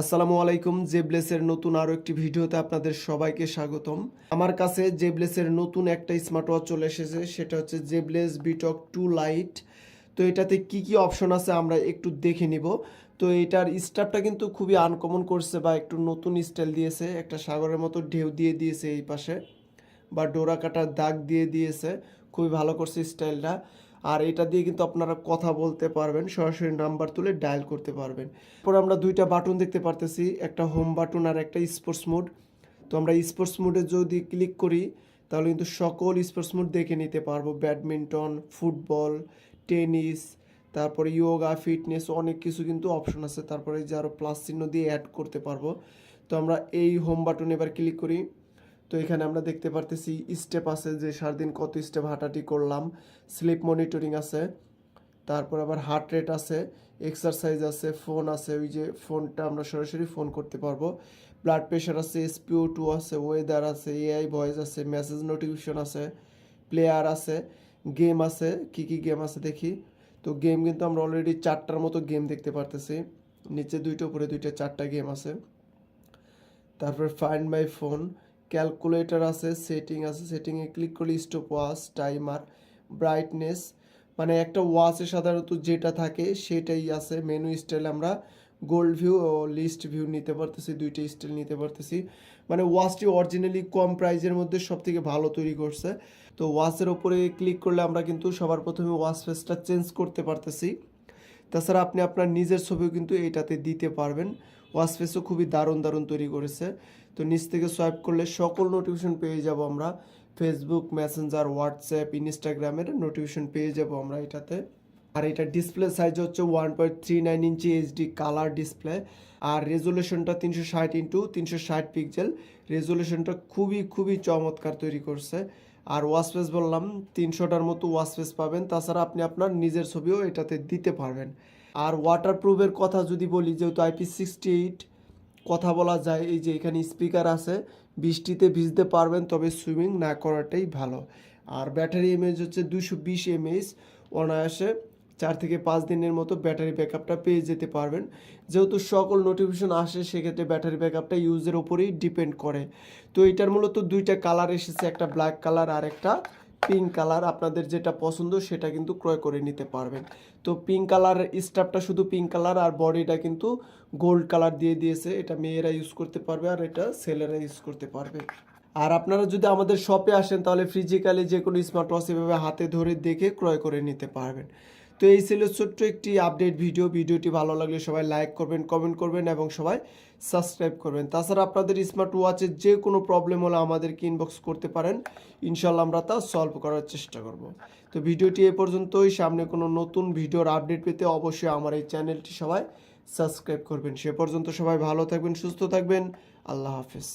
আসসালামু আলাইকুম, জেবলেসের নতুন আরও একটি ভিডিওতে আপনাদের সবাইকে স্বাগতম। আমার কাছে জেবলেসের নতুন একটা স্মার্ট ওয়াচ চলে এসেছে, সেটা হচ্ছে জেবলেস বিটক টু লাইট। তো এটাতে কি কি অপশন আছে আমরা একটু দেখে নিব। তো এটার স্টাফটা কিন্তু খুবই আনকমন করছে বা একটু নতুন স্টাইল দিয়েছে, একটা সাগরের মতো ঢেউ দিয়ে দিয়েছে এই পাশে, বা ডোরা কাটার দাগ দিয়ে দিয়েছে, খুবই ভালো করছে স্টাইলটা আর এটা দিয়ে কিন্তু আপনারা কথা বলতে পারবেন, সরাসরি নাম্বার তুলে ডায়াল করতে পারবেন। এরপর আমরা দুইটা বাটন দেখতে পারতেছি, একটা হোম বাটন আর একটা স্পোর্টস মোড তো আমরা স্পোর্টস মোডে যদি ক্লিক করি, তাহলে কিন্তু সকল স্পোর্টস মোড দেখে নিতে পারব। ব্যাডমিন্টন ফুটবল টেনিস তারপরে ইয়োগা ফিটনেস অনেক কিছু কিন্তু অপশন আছে। তারপরে যে আরও প্লাস চিহ্ন দিয়ে অ্যাড করতে পারব। তো আমরা এই হোম বাটন এবার ক্লিক করি। তো এখানে আমরা দেখতে পারতেছি স্টেপ আছে যে সারাদিন কত স্টেপ হাঁটাটি করলাম স্লিপ মনিটরিং আছে, তারপর আবার হার্ট রেট আছে এক্সারসাইজ আছে ফোন আছে, ওই যে ফোনটা আমরা সরাসরি ফোন করতে পারব ব্লাড প্রেশার আছে এসপিও টু আছে ওয়েদার আছে এআই ভয়েস আছে মেসেজ নোটিফিকেশন আছে প্লেয়ার আছে গেম আছে, কি কি গেম আছে দেখি, তো গেম কিন্তু আমরা অলরেডি চারটার মতো গেম দেখতে পারতেছি, নিচে দুইটা, উপরে দুইটা, চারটা গেম আছে, তারপর ফাইন্ড মাই ফোন ক্যালকুলেটর আছে, সেটিং আছে সেটিংয়ে ক্লিক করলে স্টপ ওয়াচ, টাইমার, ব্রাইটনেস মানে একটা ওয়াচে সাধারণত যেটা থাকে সেটাই আছে। মেনু স্টাইল আমরা গোল্ড ভিউ ও লিস্ট ভিউ নিতে পারতেছি, দুইটা স্টাইল নিতে পারতেছি। মানে ওয়াচটি অরিজিনালি কম প্রাইজের মধ্যে সব থেকে ভালো তৈরি করছে। তো ওয়াচের ওপরে ক্লিক করলে আমরা কিন্তু সবার প্রথমে ওয়াচ ফেসটা চেঞ্জ করতে পারতেছি। তাছাড়া আপনি আপনার নিজের ছবিও কিন্তু এটাতে দিতে পারবেন। ওয়াচ ফেসও খুবই দারুণ দারুণ তৈরি করেছে। তো নিচ থেকে সোয়াইপ করলে সকল নোটিফিকেশন পেয়ে যাব আমরা। ফেসবুক মেসেঞ্জার হোয়াটসঅ্যাপ ইনস্টাগ্রামের নোটিফিকেশন পেয়ে যাব আমরা এটাতে। আর এটা ডিসপ্লে সাইজ হচ্ছে one point three nine inch HD colour display আর রেজুলেশনটা তিনশো ষাট ইন্টু তিনশো ষাট পিক্সেল রেজুলেশনটা খুবই খুবই চমৎকার তৈরি করছে। আর ওয়াশপেস বললাম, তিনশোটার মতো ওয়াশপেস পাবেন। তাছাড়া আপনি আপনার নিজের ছবিও এটাতে দিতে পারবেন। আর ওয়াটারপ্রুফের কথা যদি বলি, যেহেতু আইপি সিক্সটি এইট কথা বলা যায়, এই যে এখানে স্পিকার আছে, বৃষ্টিতে ভিজতে পারবেন, তবে সুইমিং না করাটাই ভালো। আর ব্যাটারি এমএইচ হচ্ছে দুশো বিশ এমএইচ অনায়াসে চার থেকে পাঁচ দিনের মতো ব্যাটারি ব্যাকআপটা পেয়ে যেতে পারবেন। যেহেতু সকল নোটিফিকেশন আসে, সেক্ষেত্রে ব্যাটারি ব্যাকআপটা ইউজের ওপরেই ডিপেন্ড করে। তো এটার মূলত দুইটা কালার এসেছে, একটা ব্ল্যাক কালার আর একটা পিঙ্ক কালার আপনাদের যেটা পছন্দ সেটা কিন্তু ক্রয় করে নিতে পারবেন। তো পিঙ্ক কালার স্টাফটা শুধু পিঙ্ক কালার আর বডিটা কিন্তু গোল্ড কালার দিয়ে দিয়েছে। এটা মেয়েরা ইউজ করতে পারবে আর এটা ছেলেরা ইউজ করতে পারবে। আর আপনারা যদি আমাদের শপে আসেন তাহলে ফিজিক্যালি যে কোনো স্মার্ট ওয়াচ এভাবে হাতে ধরে দেখে ক্রয় করে নিতে পারবেন। তো এই ছিল ছোট্ট একটি আপডেট ভিডিও ভিডিওটি ভালো লাগলে সবাই লাইক করবেন কমেন্ট করবেন এবং সবাই সাবস্ক্রাইব করবেন। তাছাড়া আপনাদের স্মার্ট ওয়াচের যে কোনো প্রবলেম হলে আমাদেরকে ইনবক্স করতে পারেন। ইনশাল্লাহ আমরা তা সলভ করার চেষ্টা করব। তো ভিডিওটি এ পর্যন্তই। সামনে কোনো নতুন ভিডিওর আপডেট পেতে অবশ্যই আমার এই চ্যানেলটি সবাই সাবস্ক্রাইব করবেন। সে পর্যন্ত সবাই ভালো থাকবেন, সুস্থ থাকবেন। আল্লাহ হাফেজ।